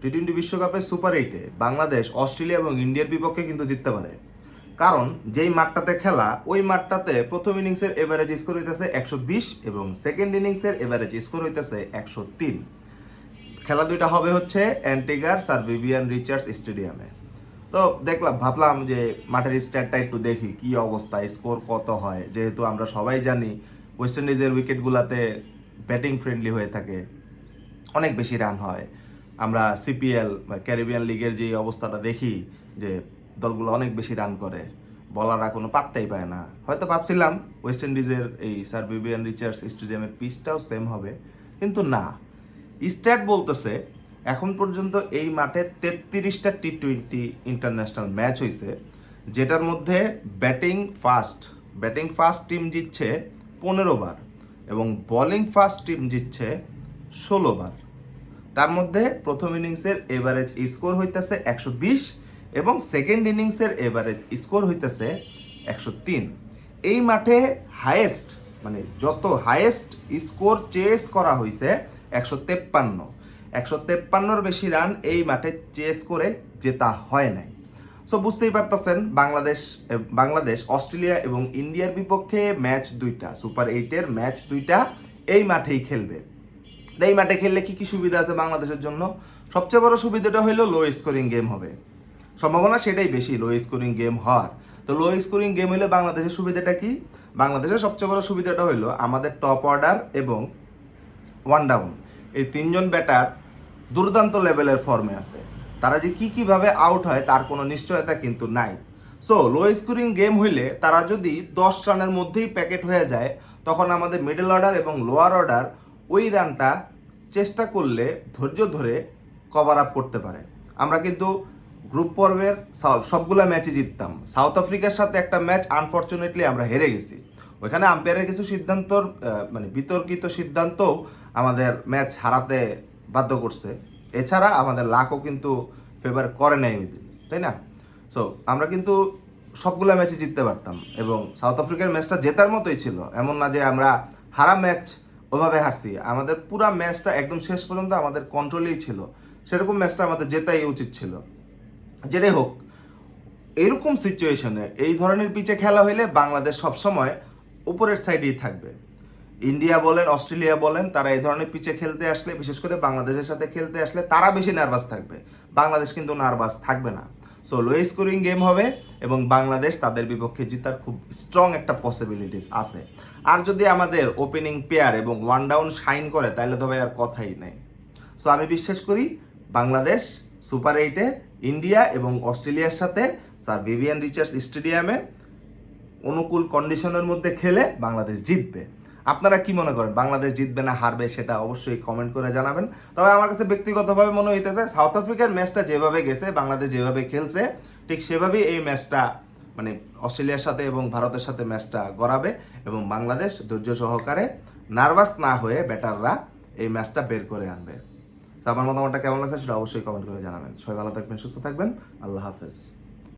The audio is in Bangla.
টি টোয়েন্টি বিশ্বকাপের সুপার এইটে বাংলাদেশ, অস্ট্রেলিয়া এবং ইন্ডিয়ার বিপক্ষে কিন্তু জিততে পারে। কারণ যেই মাঠটাতে খেলা, ওই মাঠটাতে প্রথম ইনিংসের এভারেজ স্কোর হইতেছে একশো বিশ এবং সেকেন্ড ইনিংসের এভারেজ স্কোর হইতেছে একশো তিন। খেলা দুইটা হবে হচ্ছে অ্যান্টিগার স্যার ভিভিয়ান রিচার্ডস স্টেডিয়ামে তো দেখলাম, ভাবলাম যে মাঠের স্ট্যাটটা একটু দেখি, কি অবস্থা স্কোর কত হয়? যেহেতু আমরা সবাই জানি ওয়েস্ট ইন্ডিজের উইকেটগুলোতে ব্যাটিং ফ্রেন্ডলি হয়ে থাকে, অনেক বেশি রান হয়। আমরা সিপিএল বা ক্যারিবিয়ান লিগের যে অবস্থাটা দেখি, যে দলগুলো অনেক বেশি রান করে বলাররা কোনো পাত্তাই পায় না। হয়তো ভাবছিলাম ওয়েস্ট ইন্ডিজের এই স্যার বিবিয়ান রিচার্ডস স্টেডিয়ামের পিচটাও সেম হবে, কিন্তু না। স্ট্যাট বলতেছে, এখন পর্যন্ত এই মাঠে তেত্রিশটা টি টোয়েন্টি ইন্টারন্যাশনাল ম্যাচ হয়েছে যেটার মধ্যে batting first batting first team জিতছে পনেরো বার এবং বোলিং ফাস্ট টিম জিতছে ষোলো বার। তার মধ্যে প্রথম ইনিংসের এভারেজ স্কোর হইতেছে একশো বিশ এবং সেকেন্ড ইনিংসের এভারেজ স্কোর হইতেছে একশো তিন। এই মাঠে হায়েস্ট মানে যত হায়েস্ট স্কোর চেস করা হয়েছে একশো তেপ্পান্ন। একশো তেপ্পান্নর বেশি রান এই মাঠে চেস করে জেতা হয় নাই। সো বুঝতেই পারতেছেন, বাংলাদেশ বাংলাদেশ, অস্ট্রেলিয়া এবং ইন্ডিয়ার বিপক্ষে ম্যাচ দুইটা সুপার এইটের ম্যাচ দুইটা এই মাঠেই খেলবে। এই মাঠে খেললে কি কি সুবিধা আছে বাংলাদেশের জন্য? সবচেয়ে বড় সুবিধাটা হলো লো স্কোরিং গেম হবে। সম্ভাবনা সেটাই বেশি লো স্কোরিং গেম হওয়ার। তো লো স্কোরিং গেম হলে বাংলাদেশের সুবিধাটা কি? বাংলাদেশের সবচেয়ে বড় সুবিধাটা হলো আমাদের টপ অর্ডার এবং ওয়ান ডাউন এই তিনজন ব্যাটার দুর্দান্ত লেভেলের ফর্মে আছে। তারা যে কি কীভাবে আউট হয় তার কোনো নিশ্চয়তা কিন্তু নাই। সো লো স্কোরিং গেম হইলে তারা যদি দশ রানের মধ্যেই প্যাকেট হয়ে যায়, তখন আমাদের মিডল অর্ডার এবং লোয়ার অর্ডার ওই রানটা চেষ্টা করলে ধৈর্য ধরে কভার আপ করতে পারে। আমরা কিন্তু গ্রুপ পর্বের সব- সবগুলা ম্যাচই জিততাম। সাউথ আফ্রিকার সাথে একটা ম্যাচ আনফর্চুনেটলি আমরা হেরে গেছি। ওইখানে আম্পায়ারের কিছু সিদ্ধান্তর মানে বিতর্কিত সিদ্ধান্ত আমাদের ম্যাচ হারাতে বাধ্য করছে। এছাড়া আমাদের লাকও কিন্তু ফেভার করে নাই ওই দিন, তাই না? সো আমরা কিন্তু সবগুলা ম্যাচে জিততে পারতাম এবং সাউথ আফ্রিকার ম্যাচটা জেতার মতোই ছিল। এমন না যে আমরা হারা ম্যাচ ওভাবে হারছি। আমাদের পুরা ম্যাচটা একদম শেষ পর্যন্ত আমাদের কন্ট্রোলেই ছিল। সেরকম ম্যাচটা আমাদের জেতাই উচিত ছিল। যেটাই হোক, এরকম সিচুয়েশনে এই ধরনের পিচে খেলা হইলে বাংলাদেশ সবসময় উপরের সাইডেই থাকবে। ইন্ডিয়া বলেন, অস্ট্রেলিয়া বলেন, তারা এই ধরনের পিচে খেলতে আসলে, বিশেষ করে বাংলাদেশের সাথে খেলতে আসলে তারা বেশি নার্ভাস থাকবে। বাংলাদেশ কিন্তু নার্ভাস থাকবে না। সো লো স্কোরিং গেম হবে এবং বাংলাদেশ তাদের বিপক্ষে জেতার খুব স্ট্রং একটা পসিবিলিটিস আছে। আর যদি আমাদের ওপেনিং পেয়ার এবং ওয়ান ডাউন শাইন করে, তাহলে তো ভাই আর কথাই নেই। সো আমি বিশ্বাস করি বাংলাদেশ সুপার এইটে ইন্ডিয়া এবং অস্ট্রেলিয়ার সাথে স্যার ভিভিয়ান রিচার্স স্টেডিয়ামে অনুকূল কন্ডিশনের মধ্যে খেলে বাংলাদেশ জিতবে। আপনারা কি মনে করেন? বাংলাদেশ জিতবে না, হারবে সেটা অবশ্যই কমেন্ট করে জানাবেন। তবে আমার কাছে ব্যক্তিগতভাবে মনে হইতেছে সাউথ আফ্রিকার ম্যাচটা যেভাবে গেছে, বাংলাদেশ যেভাবে খেলছে, ঠিক সেভাবেই এই ম্যাচটা মানে অস্ট্রেলিয়ার সাথে এবং ভারতের সাথে ম্যাচটা গড়াবে এবং বাংলাদেশ ধৈর্য সহকারে নার্ভাস না হয়ে ব্যাটাররা এই ম্যাচটা বের করে আনবে। তো আমার মতামতটা কেমন লাগছে সেটা অবশ্যই কমেন্ট করে জানাবেন। সবাই ভালো থাকবেন, সুস্থ থাকবেন। আল্লাহ হাফেজ।